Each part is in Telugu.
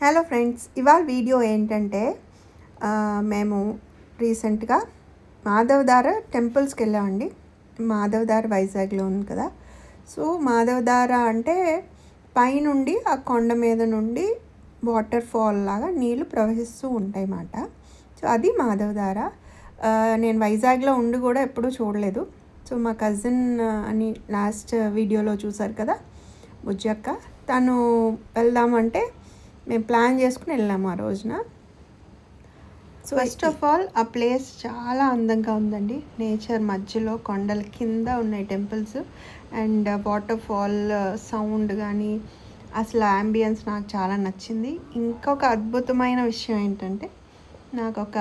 హలో ఫ్రెండ్స్ ఇవాళ వీడియో ఏంటంటే మేము రీసెంట్గా మాధవధార టెంపుల్స్కి వెళ్ళామండి. మాధవధార వైజాగ్లో ఉంది కదా. సో మాధవధార అంటే పైనుండి ఆ కొండ మీద నుండి వాటర్ ఫాల్ లాగా నీళ్ళు ప్రవహిస్తూ ఉంటాయి అన్నమాట. సో అది మాధవధార. నేను వైజాగ్లో ఉండి కూడా ఎప్పుడూ చూడలేదు. సో మా కజిన్ అని లాస్ట్ వీడియోలో చూసారు కదా బుజ్జక్క తను వెళ్దామంటే మేము ప్లాన్ చేసుకుని వెళ్ళాము ఆ రోజున. సో ఫస్ట్ ఆఫ్ ఆల్ ఆ ప్లేస్ చాలా అందంగా ఉందండి. నేచర్ మధ్యలో కొండల కింద ఉన్నాయి temples and waterfall sound కానీ అసలు ఆంబియన్స్ నాకు చాలా నచ్చింది. ఇంకొక అద్భుతమైన విషయం ఏంటంటే నాకు ఒక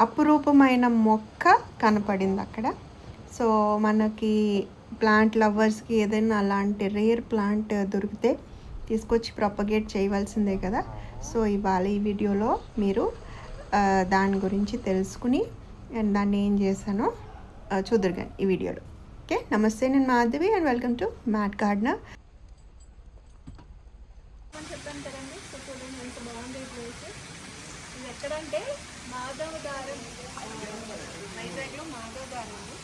అపురూపమైన మొక్క కనపడింది అక్కడ. సో మనకి ప్లాంట్ లవర్స్కి ఏదైనా అలాంటి రేర్ ప్లాంట్ దొరికితే తీసుకొచ్చి ప్రొపగేట్ చేయవలసిందే కదా. సో ఇవాళ ఈ వీడియోలో మీరు దాని గురించి తెలుసుకుని అండ్ దాన్ని ఏం చేశానో చూద్దరు కానీ ఈ వీడియోలో. ఓకే? నమస్తే నేను Madhavi and welcome to mat gardener. అని చెప్పాను కదండి సో చూడండి ఎంత బాగుంది ఈ ప్లేస్ ఇది ఎక్కడంటే మాధవదారం ఆ, వైజాగ్లో మాధవదారం అండి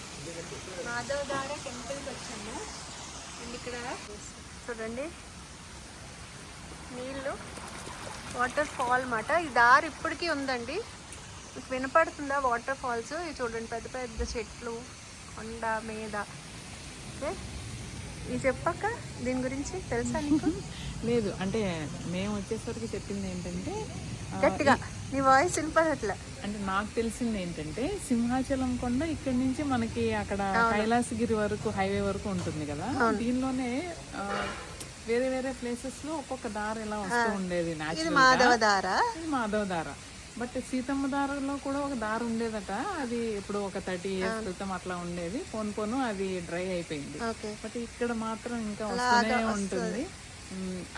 మాధవదార టెంపుల్కి వచ్చాము. అండ్ ఇక్కడ చూడండి నీళ్ళు వాటర్ ఫాల్ మాట ఈ దారి ఇప్పటికీ ఉందండి. మీకు వినపడుతుందా వాటర్ ఫాల్స్ ఇది చూడండి పెద్ద పెద్ద చెట్లు కొండ మీద. ఓకే? ఇది చెప్పాక దీని గురించి తెలుసా నీకు? లేదు అంటే మేము వచ్చేసరికి చెప్పింది ఏంటంటే గట్టిగా. నీ వాయిస్ వినపడట్లే. అంటే నాకు తెలిసింది ఏంటంటే సింహాచలం కొండ ఇక్కడ నుంచి మనకి అక్కడ కైలాసగిరి వరకు హైవే వరకు ఉంటుంది కదా. దీనిలోనే వేరే వేరే ప్లేసెస్లో ఒక్కొక్క దారి ఇలా వస్తూ ఉండేది ఇది మాధవదార ఇది మాధవ దార. బట్ సీతమ్మ దారలో కూడా ఒక దారి ఉండేదట. అది ఇప్పుడు ఒక థర్టీ ఇయర్స్ క్రితం అట్లా ఉండేది. పోను పోను అది డ్రై అయిపోయింది. బట్ ఇక్కడ మాత్రం ఇంకా వస్తూనే ఉంటుంది.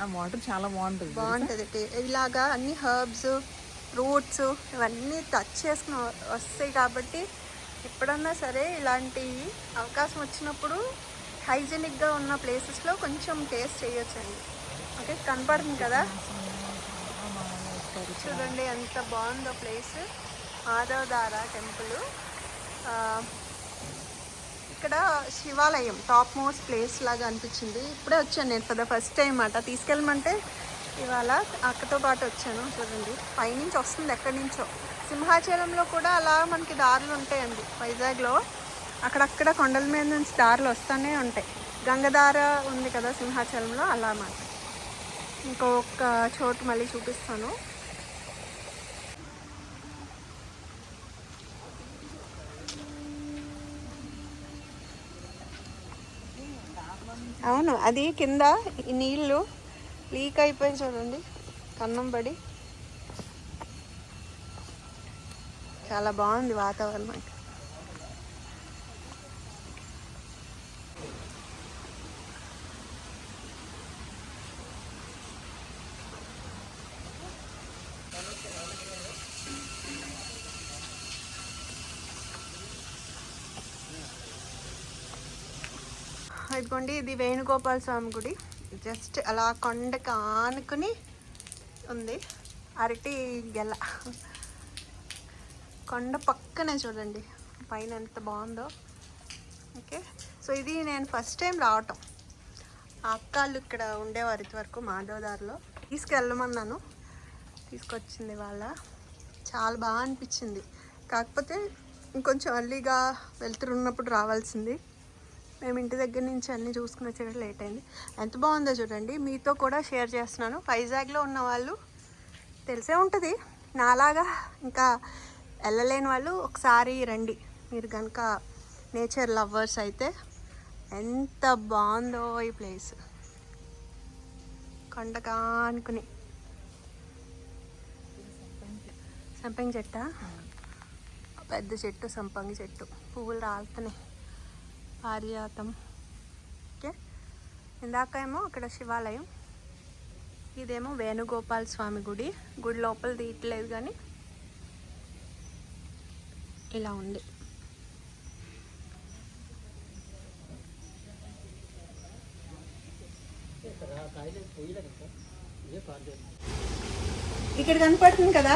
ఆ వాటర్ చాలా బాగుంటుంది బాగుంటుంది. ఇలాగా అన్ని హర్బ్స్ ఫ్రూట్స్ ఇవన్నీ టచ్ చేసుకుని వస్తాయి కాబట్టి ఎప్పుడన్నా సరే ఇలాంటి అవకాశం వచ్చినప్పుడు హైజెనిక్గా ఉన్న ప్లేసెస్లో కొంచెం టేస్ట్ చేయొచ్చండి. ఓకే కనపడుతుంది కదా? చూడండి ఎంత బాగుందో ప్లేస్. మాధవదార టెంపుల్. ఇక్కడ శివాలయం టాప్ మోస్ట్ ప్లేస్ లాగా అనిపించింది. ఇప్పుడే వచ్చాను నేను ఫర్ ఫస్ట్ టైం అట. తీసుకెళ్ళమంటే ఇవాళ అక్కతో పాటు వచ్చాను చూడండి. పైనుంచి వస్తుంది ఎక్కడి నుంచో. సింహాచలంలో కూడా అలా మనకి దారులు ఉంటాయండి వైజాగ్లో. అక్కడక్కడ కొండల మీద నుంచి దారులు వస్తూనే ఉంటాయి. గంగధార ఉంది కదా సింహాచలంలో అలా అన్నమాట ఇంకొక చోటు మళ్ళీ చూపిస్తాను. అవును అది కింద ఈ నీళ్ళు లీక్ అయిపోయి చూడండి కన్నం పడి. చాలా బాగుంది వాతావరణం. ఇదిగోండి ఇది వేణుగోపాల స్వామి గుడి. జస్ట్ అలా కొండకి ఆనుకుని ఉంది. అరటి గెల. కొండ పక్కనే చూడండి పైన ఎంత బాగుందో. ఓకే. సో ఇది నేను ఫస్ట్ టైం రావటం. ఆ ఇక్కడ ఉండేవారు ఇదివరకు మాధవదారిలో. తీసుకెళ్ళమన్నాను. తీసుకొచ్చింది వాళ్ళ. చాలా బాగా అనిపించింది. కాకపోతే ఇంకొంచెం అర్లీగా వెళ్తున్నప్పుడు రావాల్సింది. మేము ఇంటి దగ్గర నుంచి అన్నీ చూసుకుని వచ్చేటప్పుడు లేట్ అయింది. ఎంత బాగుందో చూడండి. మీతో కూడా షేర్ చేస్తున్నాను. వైజాగ్లో ఉన్న వాళ్ళు తెలిసే ఉంటుంది. నాలాగా ఇంకా వెళ్ళలేని వాళ్ళు ఒకసారి రండి. మీరు కనుక నేచర్ లవర్స్ అయితే ఎంత బాగుందో ఈ ప్లేస్ కొండగా అనుకుని సంపంగి చెట్టా? పెద్ద చెట్టు సంపంగి చెట్టు. పువ్వులు రాలుతున్నాయి. ఆర్యాతం. ఓకే? ఇందాక ఏమో అక్కడ శివాలయం ఇదేమో వేణుగోపాల స్వామి గుడి. గుడి లోపల తీయట్లేదు కానీ ఇలా ఉంది. ఇక్కడ కనపడుతుంది కదా?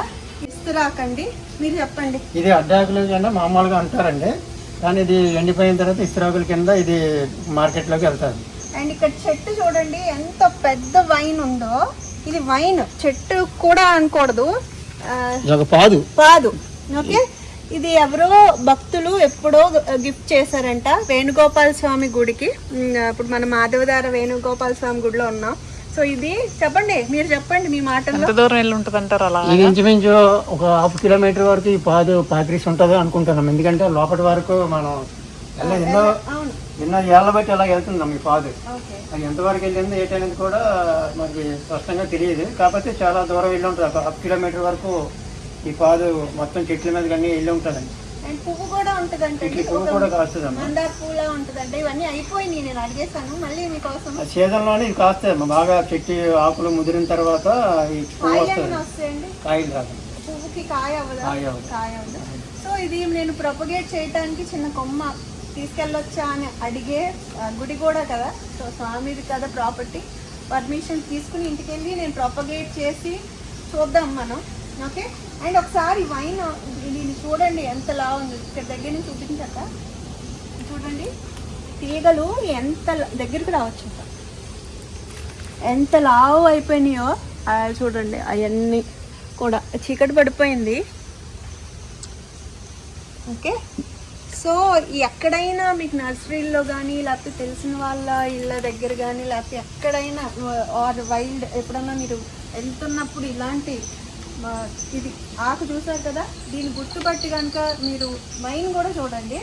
ఇస్తురాకండి మీరు చెప్పండి. ఇది అడ్డాకులు కన్నా మామూలుగా అంటారండి. కానీ ఇది ఎండిపోయిన తర్వాత ఇస్త్రాకుల కింద ఇది మార్కెట్లోకి వెళ్తారు. అండ్ ఇక్కడ చెట్టు చూడండి ఎంత పెద్ద వైన్ ఉందో. ఇది వైన్ చెట్టు కూడా అనకూడదు. పాదు. కాదు ఓకే? ఇది ఎవరో భక్తులు ఎప్పుడో గిఫ్ట్ చేశారంట వేణుగోపాల స్వామి గుడికి. ఇప్పుడు మన మాధవదార వేణుగోపాల స్వామి గుడిలో ఉన్నాం. సో ఇది చెప్పండి మీరు చెప్పండి మీ మాటల్లో. ఎంత దూరం వెళ్ళి ఉంటుంది అంటారు అలా ఇది ఇంచుమించు ఒక హాఫ్ కిలోమీటర్ వరకు ఈ పాదు పాకిరీస్ ఉంటుంది అనుకుంటున్నాం. ఎందుకంటే లోపటి వరకు మనం ఎలా ఎన్నో ఎన్నో ఏళ్ళ బట్టి అలా వెళ్తున్నాం ఈ పాదు. ఓకే. అది ఎంతవరకు వెళ్ళింది ఏంటనేది కూడా మనకి స్పష్టంగా తెలియదు. కాకపోతే చాలా దూరం వెళ్ళి ఉంటుంది. ఒక హాఫ్ కిలోమీటర్ వరకు ఈ పాదు మొత్తం చెట్ల మీద కానీ వెళ్ళి ఉంటుందండి. అండ్ పువ్వు కూడా ఉంటుందంటే పువ్వు కూడా కాస్తుందమ్మా. మందార పూలా ఉంటుందంటే. ఇవన్నీ అయిపోయినాయి. నేను అడిగేశాను. మళ్ళీ మీకోసం. సీజన్లోనే ఇది కాస్తాయమ్మా. బాగా చెట్టు ఆకులు ముదిరిన తర్వాత ఈ పువ్వు కాయలు వస్తుంది ఏమైనా వస్తాయండి? కాయలు రాదు. పువ్వుకి కాయ అవ్వదా? కాయ అవ్వదు. సో ఇది నేను ప్రొపగేట్ చేయడానికి చిన్న కొమ్మ తీసుకెళ్ళొచ్చా అని అడిగే గుడి కూడా కదా. సో స్వామిది కదా ప్రాపర్టీ పర్మిషన్ తీసుకుని ఇంటికి వెళ్ళి నేను ప్రొపగేట్ చేసి చూద్దాం మనం. ఓకే అండ్ ఒకసారి వైన్ చూడండి ఎంత లా ఇక్కడ దగ్గర నుంచి చూపించాక. చూడండి. తీగలు ఎంత దగ్గరికి రావచ్చు. ఎంత లావు అయిపోయినాయో చూడండి. అవన్నీ కూడా. చీకటి పడిపోయింది. ఓకే. సో ఎక్కడైనా మీకు నర్సరీల్లో కానీ లేకపోతే తెలిసిన వాళ్ళ ఇళ్ళ దగ్గర కానీ లేకపోతే ఎక్కడైనా ఆర్ వైల్డ్ ఎప్పుడన్నా మీరు వెళ్తున్నప్పుడు ఇలాంటి ఇది ఆకు చూసారు కదా దీన్ని గుర్తుపట్టి కనుక మీరు వైన్ కూడా చూడండి.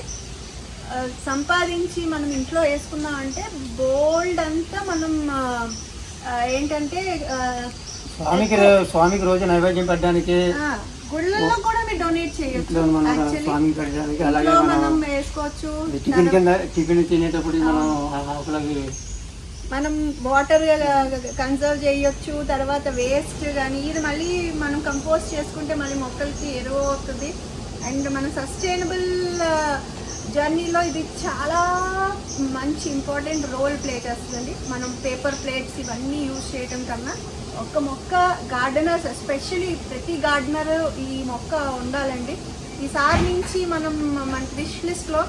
సంపాదించి మనం ఇంట్లో వేసుకున్నాం అంటే గోల్డ్ అంతా మనం ఏంటంటే స్వామికి స్వామికి రోజు నైవేద్యం పెట్టడానికి గుళ్ళల్లో కూడా మీరు డొనేట్ చేయొచ్చు మనం స్వామికి పెట్టడానికి అలాగే మనం మనం వేసుకోవచ్చు టిఫిన్ కింద టిఫిన్ తినేటప్పుడు మనం ఆకులకి మనం వాటర్ కన్సర్వ్ చేయొచ్చు తర్వాత వేస్ట్ కానీ ఇది మళ్ళీ మనం కంపోజ్ చేసుకుంటే మళ్ళీ మొక్కలకి ఎరువు అవుతుంది అండ్ మన సస్టైనబుల్ జర్నీలో ఇది చాలా మంచి ఇంపార్టెంట్ రోల్ ప్లే చేస్తుందండి. మనం పేపర్ ప్లేట్స్ ఇవన్నీ యూజ్ చేయటం కన్నా ఒక మొక్క గార్డెనర్స్ ఎస్పెషలీ ప్రతి గార్డెనర్ ఈ మొక్క ఉండాలండి. ఈసారి నుంచి మనం మన విష్ లిస్ట్లో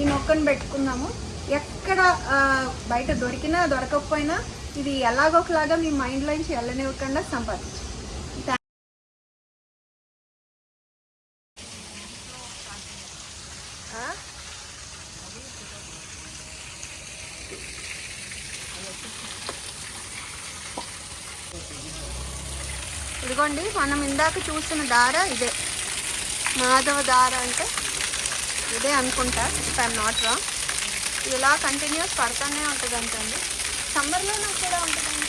ఈ మొక్కను పెట్టుకున్నాము. ఎక్కడ బయట దొరికినా దొరకకపోయినా ఇది ఎలాగొకలాగా మీ మైండ్లో నుంచి వెళ్ళనివ్వకుండా సంపాదించు. ఇదిగోండి మనం ఇందాక చూసిన దార ఇదే. మాధవ దార అంటే ఇదే అనుకుంటా ఇఫ్ ఐఎమ్ నాట్ రాంగ్ ఇలా కంటిన్యూస్ పడుతూనే ఉంటుంది అంటండి సమ్మర్లో నాకు కూడా ఉంటుందండి.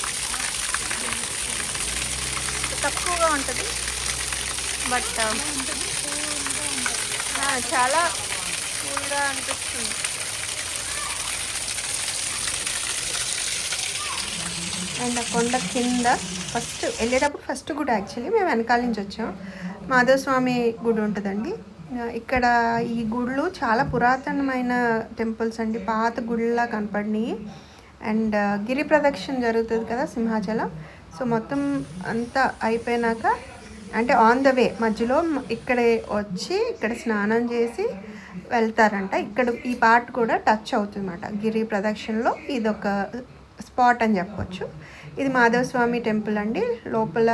తక్కువగా ఉంటుంది. బట్ um, చాలా కూల్గా అనిపిస్తుంది. అండ్ ఆ కొండ కింద ఫస్ట్ వెళ్ళేటప్పుడు ఫస్ట్ గుడి యాక్చువల్లీ మేము వెనకాల నుంచి వచ్చాం. మాధవస్వామి గుడి ఉంటుందండి. ఇక్కడ ఈ గుళ్ళు చాలా పురాతనమైన టెంపుల్స్ అండి. పాత గుళ్ళలా కనపడినాయి. అండ్ గిరి ప్రదక్షిణ జరుగుతుంది కదా సింహాచలం. సో మొత్తం అంతా అయిపోయినాక అంటే ఆన్ ద వే మధ్యలో ఇక్కడే వచ్చి ఇక్కడ స్నానం చేసి వెళ్తారంట. ఇక్కడ ఈ పార్ట్ కూడా టచ్ అవుతుందన్నమాట. గిరి ప్రదక్షిణలో ఇదొక స్పాట్ అని చెప్పొచ్చు. ఇది మాధవస్వామి టెంపుల్ అండి. లోపల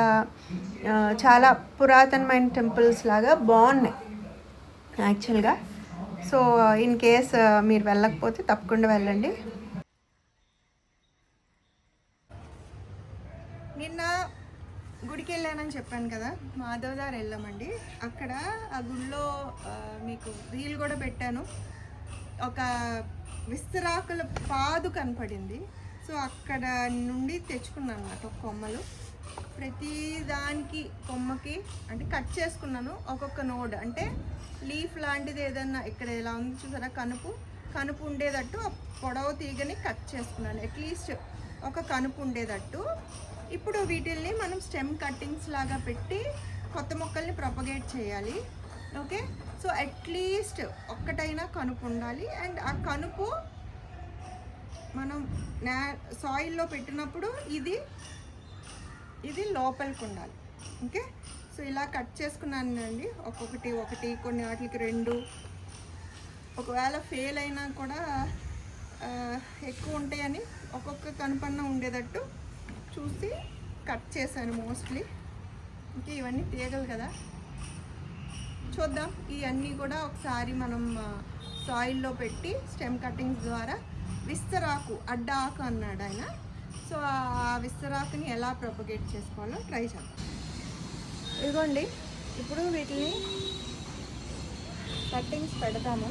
చాలా పురాతనమైన టెంపుల్స్ లాగా బాగున్నాయి. యాక్చువల్గా. సో ఇన్ కేస్ మీరు వెళ్ళకపోతే తప్పకుండా వెళ్ళండి. నిన్న గుడికి వెళ్ళానని చెప్పాను కదా మాధవదార్ వెళ్ళామండి. అక్కడ ఆ గుడిలో మీకు రీల్ కూడా పెట్టాను. ఒక విస్తరాకుల పాదు కనపడింది. సో అక్కడ నుండి తెచ్చుకున్నాను అన్నమాట ఒక కొమ్మలు. ప్రతి దానికి కొమ్మకి అంటే కట్ చేసుకున్నాను ఒక్కొక్క నోడ్. అంటే లీఫ్ లాంటిది ఏదన్నా ఇక్కడ ఎలా ఉంది చూసారా? కనుపు. కనుపు ఉండేటట్టు పొడవ పొడవు తీగని కట్ చేసుకున్నాను. అట్లీస్ట్ ఒక కనుపు ఉండేటట్టు. ఇప్పుడు వీటిల్ని మనం స్టెమ్ కట్టింగ్స్ లాగా పెట్టి కొత్త మొక్కల్ని ప్రొపగేట్ చేయాలి. ఓకే సో అట్లీస్ట్ ఒక్కటైనా కనుపు ఉండాలి. అండ్ ఆ కనుపు మనం నా సాయిల్లో పెట్టినప్పుడు ఇది ఇది లోపలికి ఉండాలి ఓకే? సో ఇలా కట్ చేసుకున్నాను అండి ఒక్కొక్కటి ఒకటి కొన్ని వాటికి రెండు. ఒకవేళ ఫెయిల్ అయినా కూడా ఎక్కువ ఉంటాయని ఒక్కొక్క కనుపన్న ఉండేటట్టు చూసి కట్ చేశాను మోస్ట్లీ ఇంకా ఇవన్నీ తీగలు కదా? చూద్దాం. ఇవన్నీ కూడా ఒకసారి మనం సాయిల్లో పెట్టి స్టెమ్ కటింగ్స్ ద్వారా విస్తరాకు అడ్డ ఆకు అన్నాడు ఆయన. సో ఆ విస్తరాకుని ఎలా ప్రొపగేట్ చేసుకోవాలో ట్రై చేద్దాం. ఇదిగోండి ఇప్పుడు వీటిని కట్టింగ్స్ పెడతాము.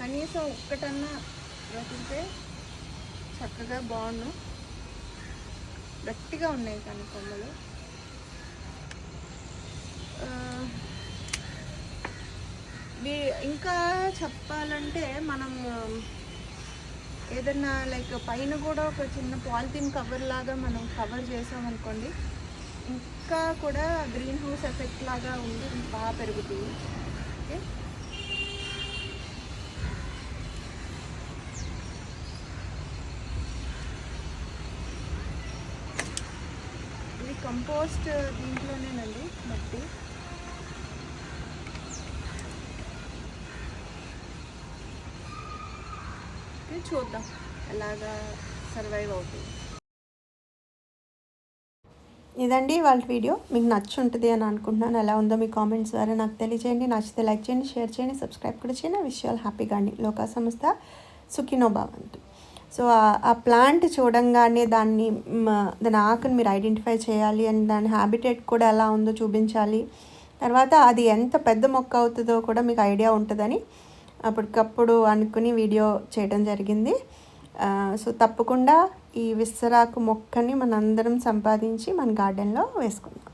కనీసం ఒక్కటన్నా బ్రతికితే చక్కగా బాగుండు. గట్టిగా ఉన్నాయి కానీ కొమ్మలు. ఇంకా చెప్పాలంటే మనం ఏదన్నా లైక్ పైన కూడా ఒక చిన్న పాలిథిన్ కవర్ లాగా మనం కవర్ చేసామనుకోండి ఇంకా కూడా గ్రీన్ హౌస్ ఎఫెక్ట్ లాగా ఉండి బాగా పెరుగుతుంది. ఓకే? ఇది కంపోస్ట్ దీంట్లోనేనండి మట్టి. ఇది చూద్దాం. ఎలాగా సర్వైవ్ అవుతుంది. ఇదండి వాళ్ళ వీడియో. మీకు నచ్చి ఉంటుంది అని అనుకుంటున్నాను. ఎలా ఉందో మీ కామెంట్స్ ద్వారా నాకు తెలియజేయండి నచ్చితే లైక్ చేయండి షేర్ చేయండి సబ్స్క్రైబ్ కూడా చేయండి. విషయాలు హ్యాపీగా అండి లోకా సంస్థ సుఖినో భవంతు. సో ఆ- ప్లాంట్ చూడంగానే దాన్ని దాని ఆకును మీరు ఐడెంటిఫై చేయాలి అండ్ దాని హ్యాబిటేట్ కూడా ఎలా ఉందో చూపించాలి. తర్వాత అది ఎంత పెద్ద మొక్క అవుతుందో కూడా మీకు ఐడియా ఉంటుందని అప్పటికప్పుడు అనుకుని వీడియో చేయడం జరిగింది. సో తప్పకుండా ఈ విస్తరాకు మొక్కని మనందరం సంపాదించి మన గార్డెన్లో వేసుకుందాం.